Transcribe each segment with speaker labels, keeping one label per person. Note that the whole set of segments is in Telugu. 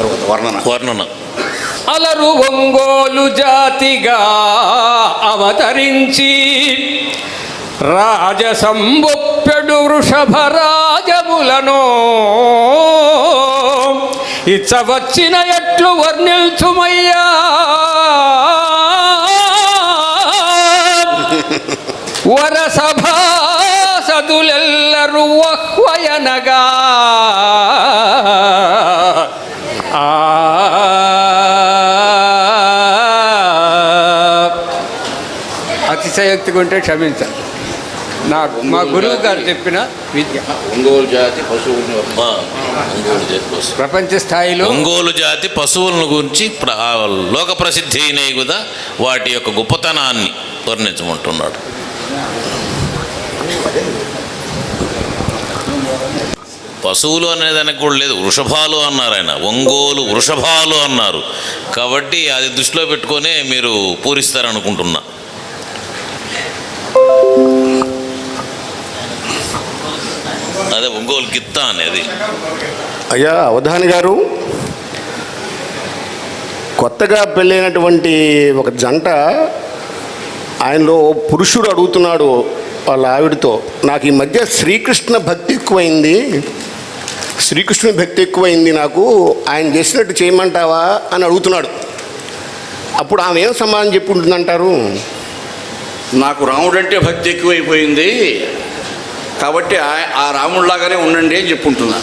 Speaker 1: తర్వాత వర్ణన.
Speaker 2: వర్ణన.
Speaker 3: అలరు ఒంగోలు జాతిగా అవతరించి రాజసంబొప్పెడు వృషభ రాజములను ఇచ్చవచ్చిన ఎట్లు వర్ణిల్చుమయ్యా. వరసభాసదులెల్లరు వహ్వయనగా అతిశయోక్తిగా ఉంటే క్షమించాలి. నాకు మా గురువు గారు చెప్పిన విద్య.
Speaker 1: ఒంగోలు జాతి.
Speaker 2: ఆ, ఒంగోలు జాతి పశువు
Speaker 3: ప్రపంచ స్థాయిలో
Speaker 2: ఒంగోలు జాతి పశువులను గురించి లోక ప్రసిద్ధి అయినవి కదా వాటి యొక్క గొప్పతనాన్ని వర్ణించమంటున్నాడు. పశువులు అనేదానికి కూడా లేదు వృషభాలు అన్నారు ఆయన. ఒంగోలు వృషభాలు అన్నారు. కాబట్టి అది దృష్టిలో పెట్టుకొనే మీరు పూరిస్తారనుకుంటున్నా. అదే ఒంగోలు గిత్త అనేది.
Speaker 4: అయ్యా అవధాని గారు కొత్తగా పెళ్ళైనటువంటి ఒక జంట ఆయనలో పురుషుడు అడుగుతున్నాడు వాళ్ళ ఆవిడతో. నాకు ఈ మధ్య శ్రీకృష్ణ భక్తి ఎక్కువైంది. శ్రీకృష్ణుని భక్తి ఎక్కువైంది నాకు. ఆయన చేసినట్టు చేయమంటావా అని అడుగుతున్నాడు. అప్పుడు ఆమె ఏం సమాధానం చెప్పి ఉంటుందంటారు
Speaker 1: నాకు రాముడు అంటే భక్తి ఎక్కువైపోయింది. కాబట్టి ఆ- రాముడిలాగానే ఉండండి అని చెప్పుంటున్నా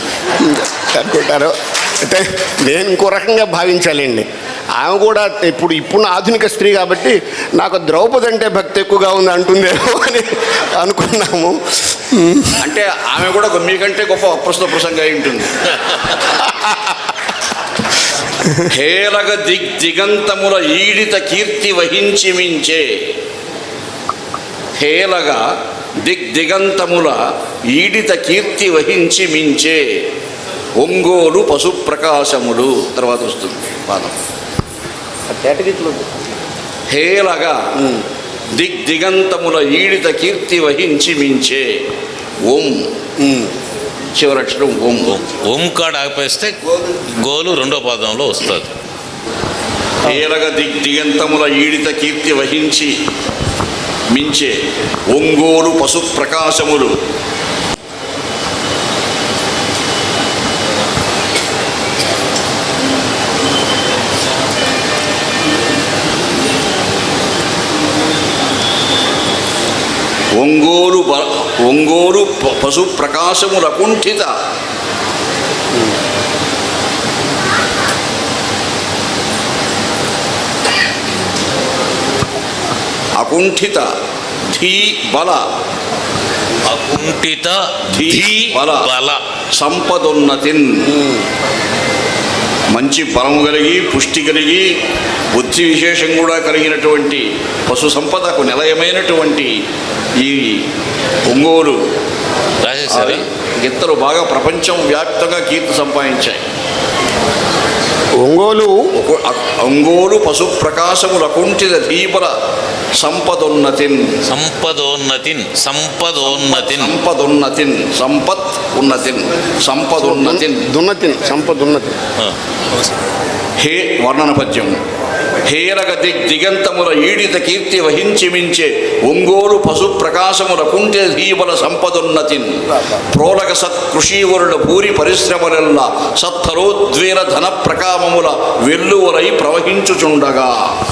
Speaker 4: అనుకుంటారు. అంటే నేను ఇంకో రకంగా భావించాలండి. ఆమె కూడా ఇప్పుడు ఇప్పుడు ఆధునిక స్త్రీ కాబట్టి నాకు ద్రౌపది అంటే భక్తి ఎక్కువగా ఉంది అంటుందేమో అని అనుకున్నాము.
Speaker 1: అంటే ఆమె కూడా మీకంటే గొప్ప అప్రస్తుత ప్రసంగం అయి ఉంటుంది. హేలగ దిగ్ దిగంతముల ఈడిత కీర్తి వహించి మించే హేలగా దిగ్ దిగంతముల ఈడిత కీర్తి వహించి మించే ఒంగోలు పశు ప్రకాశములు తర్వాత వస్తుంది పాదం. హేలగా దిగ్ దిగంతముల ఈడిత కీర్తి వహించి మించే ఓం చివరక్షరం ఓం ఓం.
Speaker 2: ఓంకాడ ఆపేస్తే గోలు రెండో పాదంలో వస్తుంది.
Speaker 1: హేలగ దిగ్ దిగంతముల ఈడిత కీర్తి వహించి మించే ఒంగోలు పశు ప్రకాశములు. ఒంగోలు ఒంగోలు పశు ప్రకాశముల కుంఠిత అకుంఠిత ధీ బల.
Speaker 2: అకుంఠిత
Speaker 1: ధీ బల.
Speaker 2: బల.
Speaker 1: సంపదోన్నతిన్. మంచి బలము కలిగి పుష్టి కలిగి బుద్ధి విశేషం కూడా కలిగినటువంటి పశు సంపదకు నిలయమైనటువంటి ఈ ఒంగోలు.
Speaker 2: రాసేసారా
Speaker 1: గిత్తలు బాగా ప్రపంచం వ్యాప్తంగా కీర్తి సంపాదించాయి.
Speaker 4: ఒంగోలు?
Speaker 1: ఒంగోలు పశు ప్రకాశముల కుంఠిత దీపల సంపదోన్నతిన్.
Speaker 2: సంపదోన్నతిన్ సంపదోన్నతిన్.
Speaker 1: సంపదోన్నతిన్ సంపత్ ఉన్నతిన్ సంపదోన్నతిన్.
Speaker 4: దున్నతిని సంపదున్నతి.
Speaker 1: హే వర్ణన పద్యం హేరగ దిగ్ దిగంతముల ఈడిత కీర్తి వహించి మించే ఒంగోలు పశు ప్రకాశముల కుంఠ ధీబల సంపదోన్నతిన్. ప్రోలక సత్ కృషీవరుల భూరి పరిశ్రమలెల్ల సత్తరోద్వేల ధన ప్రకామముల వెల్లువలై ప్రవహించుచుండగా.